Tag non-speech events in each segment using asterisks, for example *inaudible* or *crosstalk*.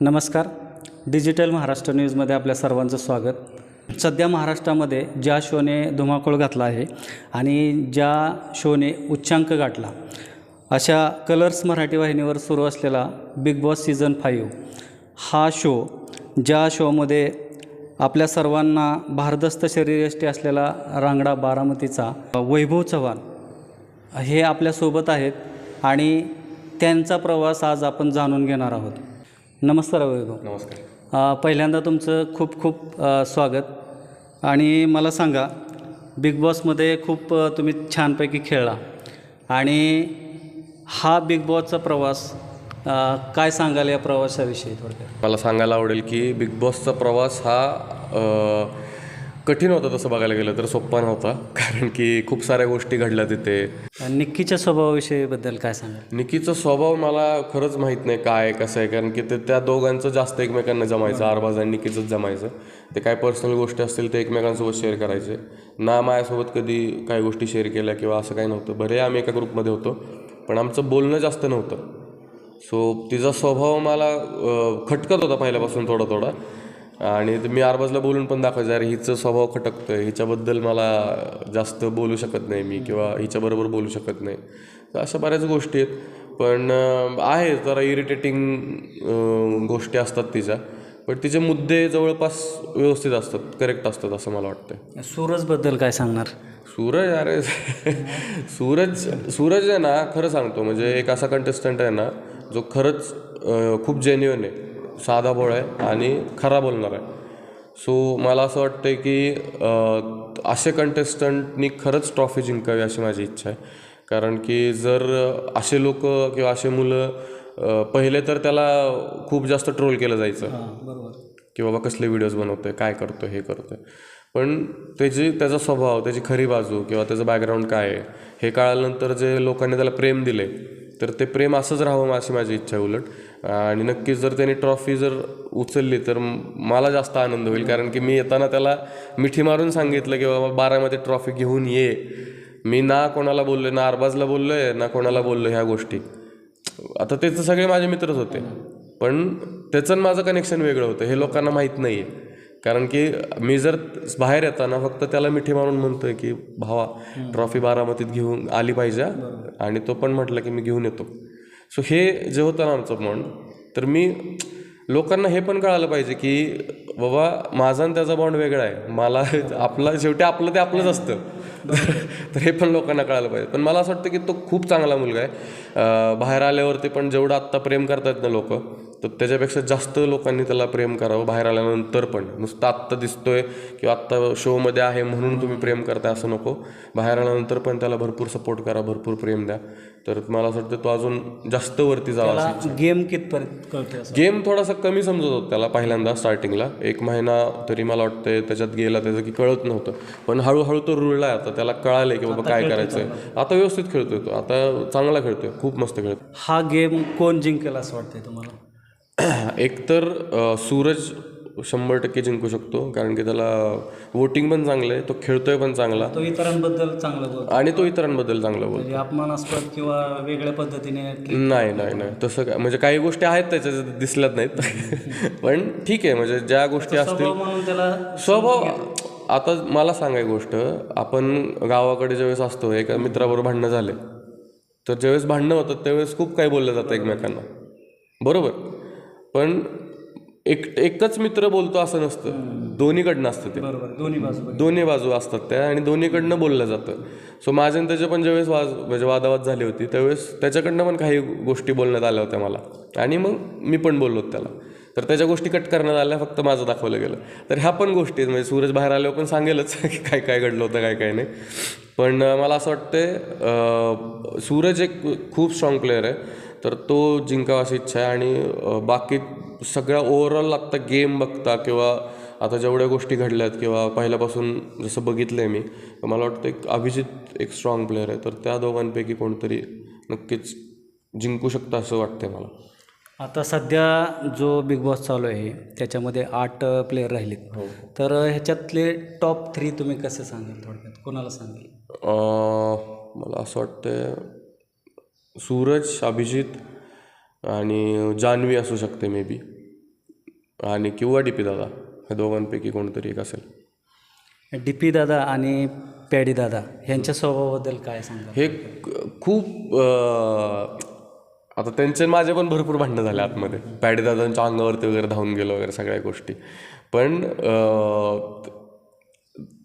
नमस्कार. डिजिटल महाराष्ट्र न्यूजमध्ये आपल्या सर्वांचं स्वागत. सध्या महाराष्ट्रामध्ये ज्या शोने धुमाकूळ घातला आहे आणि ज्या शोने उच्चांक गाठला अशा कलर्स मराठी वाहिनीवर सुरू असलेला बिग बॉस सीझन फाईव्ह हा शो ज्या शोमध्ये आपल्या सर्वांना भारदस्त शरीरयष्टी असलेला रांगडा बारामतीचा वैभव चव्हाण हे आपल्यासोबत आहेत आणि त्यांचा प्रवास आज आपण जाणून घेणार आहोत. नमस्कार वैभव नमस्कार. पहिल्यांदा तुमचं खूप खूप स्वागत. आणि मला सांगा बिग बॉसमध्ये खूप तुम्ही छानपैकी खेळला. आणि हा बिग बॉसचा प्रवास काय सांगाल या प्रवासाविषयी थोडक्यात? मला सांगायला आवडेल की बिग बॉसचा प्रवास हा कठीण होता तसं बघायला गेलं तर सोप्पा नव्हता. कारण की खूप साऱ्या गोष्टी घडल्या तिथे. निक्कीच्या स्वभावाविषयीबद्दल काय सांगाल? निकीचा स्वभाव मला खरंच माहीत नाही काय कसं आहे कारण की ते त्या दोघांचं जास्त एकमेकांना जमायचं आरबाज आणि निकीचंच जमायचं. ते काय पर्सनल गोष्टी असतील ते एकमेकांसोबत शेअर करायचे. ना माझ्यासोबत कधी काही गोष्टी शेअर केल्या किंवा असं काही नव्हतं. बरे आम्ही एका ग्रुपमध्ये होतो पण आमचं बोलणं जास्त नव्हतं. सो तिचा स्वभाव मला खटकत होता पहिल्यापासून थोडा थोडा आणि मी आरबाजला बोलून पण दाखवायचं अरे हिचं स्वभाव खटकतं हिच्याबद्दल मला जास्त बोलू शकत नाही मी किंवा हिच्याबरोबर बोलू शकत नाही. तर अशा बऱ्याच गोष्टी आहेत. पण आहे जरा इरिटेटिंग गोष्टी असतात तिच्या. पण तिचे मुद्दे जवळपास व्यवस्थित असतात करेक्ट असतात असं मला वाटतं सूरजबद्दल काय सांगणार? सूरज अरे सूरज सूरज आहे ना खरं सांगतो. म्हणजे एक असा कंटेस्टंट आहे ना जो खरंच खूप जेन्युअन आहे. साधा बोळ आहे आणि खरा बोलणार आहे. सो मला असं वाटतं की असे कंटेस्टंटनी खरंच ट्रॉफी जिंकावी अशी माझी इच्छा आहे. कारण की जर असे लोक किंवा असे मुलं पहिले तर त्याला खूप जास्त ट्रोल केलं जायचं. बरोबर. की बाबा कसले व्हिडिओज बनवतोय काय करतोय हे करतोय. पण त्याची त्याचा स्वभाव त्याची खरी बाजू किंवा त्याचं बॅकग्राऊंड काय आहे हे कळाल्यानंतर जे लोकांनी त्याला प्रेम दिले तर ते प्रेम असंच राहावं अशी माझी इच्छा आहे उलट. आणि नक्कीच जर त्याने ट्रॉफी जर उचलली तर मला जास्त आनंद होईल कारण की मी येताना त्याला मिठी मारून सांगितलं की बाबा बारामध्ये ट्रॉफी घेऊन ये. मी ना कोणाला बोललो ना अरबाजला बोललो आहे ना कोणाला बोललो ह्या गोष्टी. आता ते सगळे माझे मित्रच होते. पण त्याचं माझं कनेक्शन वेगळं होतं. हे लोकांना माहीत नाही आहे कारण की मी जर बाहेर येताना फक्त त्याला मिठी मारून म्हणतोय की भावा ट्रॉफी बारामतीत घेऊन आली पाहिजे. आणि तो पण म्हटलं की मी घेऊन येतो. सो हे जे होतं ना आमचं मन तर मी लोकांना हे पण कळालं पाहिजे की बाबा माझा आणि त्याचा बॉन्ड वेगळा आहे. मला आपला शेवटी आपलं ते आपलंच असतं. तर हे पण लोकांना कळालं पाहिजे. पण मला असं वाटतं की तो खूप चांगला मुलगा आहे. बाहेर आल्यावरती पण जेवढं आत्ता प्रेम करतात ना लोक तर त्याच्यापेक्षा जास्त लोकांनी त्याला प्रेम करावं बाहेर आल्यानंतर पण. नुसतं आत्ता दिसतोय किंवा आत्ता शोमध्ये आहे म्हणून तुम्ही प्रेम करताय असं नको. बाहेर आल्यानंतर पण त्याला भरपूर सपोर्ट करा भरपूर प्रेम द्या. तर मला असं वाटतं तो अजून जास्त वरती जावा गेम कितपर्यंत कळते गेम थोडासा कमी समजत होता त्याला पहिल्यांदा स्टार्टिंगला एक महिना तरी मला वाटतं त्याच्यात गेला त्याचं की कळत नव्हतं. पण हळूहळू तो रुळला आता. त्याला कळालंय की बाबा काय करायचंय. आता व्यवस्थित खेळतोय तो. आता चांगला खेळतोय. खूप मस्त खेळतोय हा गेम कोण जिंकेल असं वाटतंय तुम्हाला? *clears throat* एकतर सूरज शंभर टक्के जिंकू शकतो कारण की त्याला वोटिंग पण चांगलं आहे तो खेळतोय पण चांगला. तो इतरांबद्दल चांगलं बोलतो. आणि तो इतरांबद्दल चांगला बोलतो. म्हणजे अपमानास्पद किंवा वेगळ्या पद्धतीने नाही नाही नाही. तसं काय म्हणजे काही गोष्टी आहेत त्याच्यात दिसल्यात नाहीत. *laughs* पण ठीक आहे म्हणजे ज्या गोष्टी असतील त्याला स्वभाव आता मला सांगाय गोष्ट आपण गावाकडे ज्यावेळेस असतो एका मित्राबरोबर भांडणं झाले. तर ज्यावेळेस भांडणं होतं त्यावेळेस खूप काही बोललं जातं एकमेकांना. बरोबर? पण एक एकच मित्र बोलतो असं नसतं. दोन्हीकडनं असतं ते. बरोबर. दोन्ही बाजू बघितल्या. दोन्ही बाजू असतात त्या आणि दोन्हीकडनं बोललं जातं. सो माझे आणि त्याचे पण ज्यावेळेस वाज म्हणजे वादावाद झाली होती त्यावेळेस त्याच्याकडनं पण काही गोष्टी बोलण्यात आल्या होत्या मला. आणि मग मी पण बोललो त्याला. तर त्याच्या गोष्टी कट करण्यात आल्या फक्त माझं दाखवलं गेलं. तर ह्या पण गोष्टी आहेत. म्हणजे सूरज बाहेर आल्यावर पण सांगेलच *laughs* की काय काय घडलं होतं काय काय नाही. पण मला असं वाटतंय सूरज एक खूप स्ट्रॉंग प्लेअर आहे. तर तो जिंकावा अशी इच्छा आहे आणि बाकी सगळ्या ओव्हरऑल आत्ता गेम बघता किंवा आता जेवढ्या गोष्टी घडल्यात किंवा पहिल्यापासून जसं बघितलं आहे मी मला वाटतं एक अभिजित एक स्ट्रॉंग प्लेअर आहे. तर त्या दोघांपैकी कोणतरी नक्कीच जिंकू शकतं असं वाटतंय मला. आता सध्या जो बिग बॉस चालू आहे त्याच्यामध्ये आठ प्लेयर राहिलेत. तर ह्याच्यातले टॉप थ्री तुम्ही कसे सांगाल थोडक्यात? कोणाला सांगाल? मला असं वाटतं सूरज अभिजित आणि जान्हवी असू शकते मे बी आणि किंवा डी पी दादा ह्या दोघांपैकी कोणतरी एक असेल. डी पी दादा आणि पॅडी दादा यांच्या स्वभावाबद्दल काय सांगा हे क- खूप अं, आता त्यांचे माझे पण भरपूर भांडणं झाले आतमध्ये. पॅडीदादांच्या अंगावरती वगैरे धावून गेलो वगैरे सगळ्या गोष्टी. पण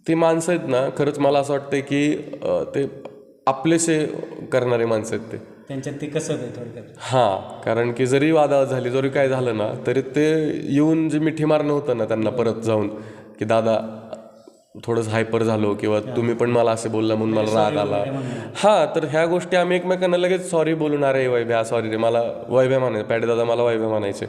ते माणसं आहेत ना खरंच मला असं वाटतं की ते आपलेसे करणारे माणसं आहेत ते. त्यांच्यात ते कसं थोडक्यात? हां कारण की जरी वादावाद झाली जरी काय झालं ना तरी ते येऊन जे मिठी मारणं होतं ना त्यांना परत जाऊन की दादा थोडंसं हायपर झालो किंवा तुम्ही पण मला असे बोलला म्हणून मला राग आला. हां तर ह्या गोष्टी आम्ही एकमेकांना लगेच सॉरी बोलून अरे वैभ्या सॉरी रे मला वैभ्या म्हणायचे पॅडे दादा मला वैभ्या म्हणायचे.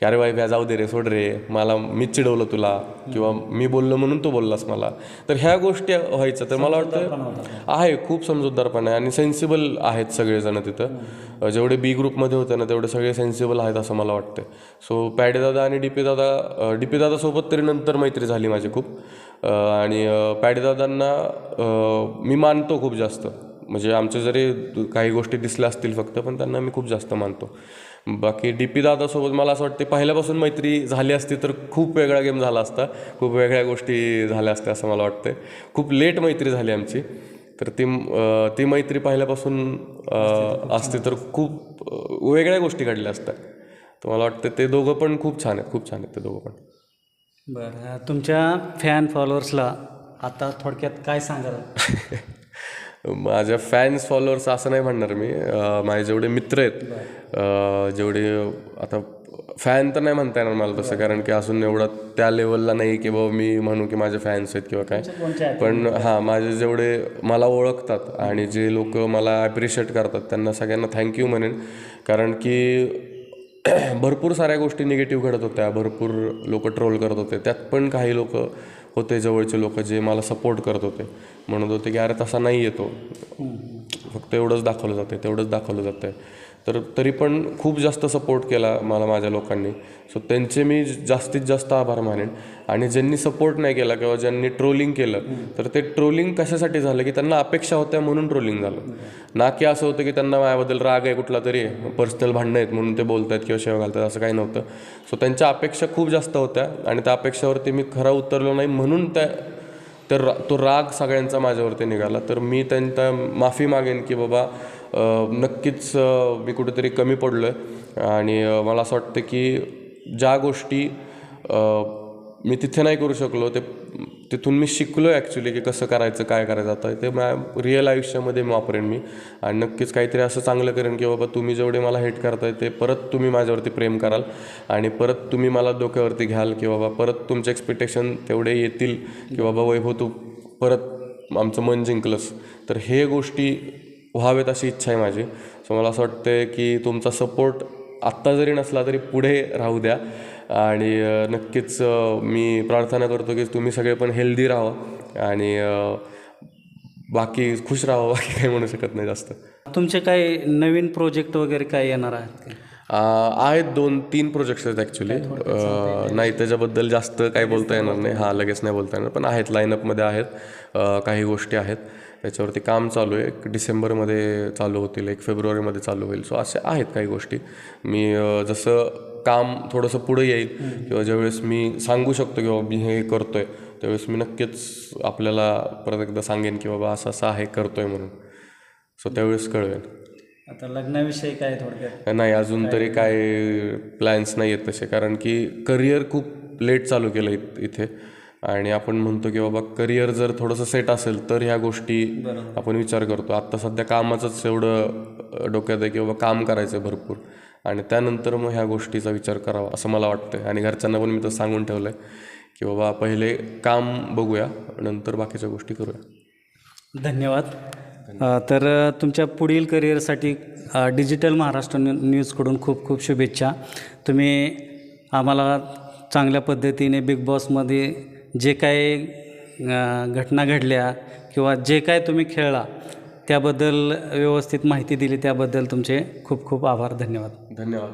की अरे वैभ्या जाऊ दे रे सोड रे मला मी चिडवलं तुला किंवा मी बोललो म्हणून तू बोललास मला. तर ह्या गोष्टी व्हायचं तर मला वाटतं आहे खूप समजूतदारपणा आहे आणि सेन्सिबल आहेत सगळेजण तिथं. जेवढे बी ग्रुपमध्ये होते ना तेवढे सगळे सेन्सिबल आहेत असं मला वाटतं सो पॅडे दादा आणि डी पी दादा डी पी दादासोबत तरी नंतर मैत्री झाली माझी खूप. आणि पॅडीदादांना मी मानतो खूप जास्त. म्हणजे आमचे जरी काही गोष्टी दिसल्या असतील फक्त पण त्यांना मी खूप जास्त मानतो. बाकी डी पी दादासोबत मला असं वाटते पहिल्यापासून मैत्री झाली असती तर खूप वेगळा गेम झाला असता. खूप वेगळ्या गोष्टी झाल्या असत्या असं मला वाटतं खूप लेट मैत्री झाली आमची. तर ती ती मैत्री पहिल्यापासून असते तर खूप वेगळ्या गोष्टी घडल्या असतात तर मला वाटतं ते दोघं पण खूप छान आहेत खूप छान आहेत ते दोघं पण. बरं तुमच्या फॅन फॉलोअर्सला आता थोडक्यात काय सांगाल? *laughs* माझ्या फॅन्स फॉलोअर्स असं नाही म्हणणार मी. माझे जेवढे मित्र आहेत जेवढे आता फॅन तर नाही म्हणता येणार मला तसं कारण की अजून एवढा त्या लेवलला नाही की बाबा मी म्हणू की माझे फॅन्स आहेत किंवा काय. पण हां माझे जेवढे मला ओळखतात आणि जे लोक मला ॲप्रिशिएट करतात त्यांना सगळ्यांना थँक्यू म्हणेन. कारण की *clears throat* भरपूर साऱ्या गोष्टी निगेटिव्ह घडत होत्या. भरपूर लोक ट्रोल करत होते. त्यात पण काही लोक होते जवळचे लोक जे मला सपोर्ट करत होते. म्हणत होते की अरे तसा नाही येतो फक्त एवढंच दाखवलं जाते तेवढंच दाखवलं जातं तर तरी पण खूप जास्त सपोर्ट केला मला माझ्या लोकांनी. सो त्यांचे मी जास्तीत जास्त आभार मानेन. आणि ज्यांनी सपोर्ट नाही केला किंवा ज्यांनी ट्रोलिंग केलं तर ते ट्रोलिंग कशासाठी झालं की त्यांना अपेक्षा होत्या म्हणून ट्रोलिंग झालं. ना की असं होतं की त्यांना माझ्याबद्दल राग आहे कुठला तरी पर्सनल भांडणं आहेत म्हणून ते बोलतात किंवा शेव घालतात असं काही नव्हतं. सो त्यांच्या अपेक्षा खूप जास्त होत्या आणि त्या अपेक्षावरती मी खरा उतरलो नाही म्हणून त्या तर तो राग सगळ्यांचा माझ्यावरती निघाला. तर मी त्यांचा माफी मागेन की बाबा नक्कीच मी कुठेतरी कमी पडलो आहे आणि मला असं वाटतं की ज्या गोष्टी मी तिथे नाही करू शकलो ते तिथून मी शिकलो आहे ॲक्च्युली की कसं करायचं काय करायचं. आता ते मॅ रिअल आयुष्यामध्ये मी वापरेन मी. आणि नक्कीच काहीतरी असं चांगलं करेन की बाबा तुम्ही जेवढे मला हेट करताय ते परत तुम्ही माझ्यावरती प्रेम कराल. आणि परत तुम्ही मला डोक्यावरती घ्याल की बाबा परत तुमचे एक्सपेक्टेशन तेवढे येतील की बाबा वैभव तू परत आमचं मन जिंकलंस. तर हे गोष्टी व्हावेत अशी इच्छा आहे माझी. सो मला असं वाटतं की तुमचा सपोर्ट आत्ता जरी नसला तरी पुढे राहू द्या. आणि नक्कीच मी प्रार्थना करतो की तुम्ही सगळे पण हेल्दी राहा आणि बाकी खुश राहा बाकी काही म्हणू शकत नाही जास्त. तुमचे काही नवीन प्रोजेक्ट वगैरे काय येणार आहेत आहेत दोन तीन प्रोजेक्ट्स आहेत ॲक्च्युली नाही. त्याच्याबद्दल जास्त काही बोलता येणार नाही. हां लगेच नाही बोलता येणार पण आहेत लाईनअपमध्ये आहेत काही गोष्टी आहेत. त्याच्यावरती काम चालू आहे. एक डिसेंबरमध्ये चालू होतील एक फेब्रुवारीमध्ये चालू होईल. सो असे आहेत काही गोष्टी. मी जसं काम थोडंसं पुढे येईल किंवा ज्यावेळेस मी सांगू शकतो की बाबा मी हे करतोय त्यावेळेस मी नक्कीच आपल्याला परत एकदा सांगेन की बाबा असं असं आहे करतोय म्हणून. सो त्यावेळेस कळवेन. आता लग्नाविषयी काय थोडक्यात? नाही अजून तरी काय प्लॅन्स नाही आहेत तसे. कारण की करिअर खूप लेट चालू केलं इथे. आणि आपण म्हणतो की बाबा करिअर जर थोडंसं सेट असेल तर ह्या गोष्टी आपण विचार करतो. आत्ता सध्या कामाचंच एवढं डोक्यात आहे की बाबा काम करायचं आहे भरपूर. आणि त्यानंतर मग ह्या गोष्टीचा विचार करावा असं मला वाटतं आणि घरच्यांना पण मी तर सांगून ठेवलं आहे की बाबा पहिले काम बघूया नंतर बाकीच्या गोष्टी करूया. धन्यवाद. तर तुमच्या पुढील करिअरसाठी डिजिटल महाराष्ट्र न्यू न्यूजकडून खूप खूप शुभेच्छा. तुम्ही आम्हाला चांगल्या पद्धतीने बिग बॉसमध्ये जे काही घटना घडल्या किंवा जे काय तुम्ही खेळला त्याबद्दल व्यवस्थित माहिती दिली त्याबद्दल तुमचे खूप खूप आभार धन्यवाद. धन्यवाद.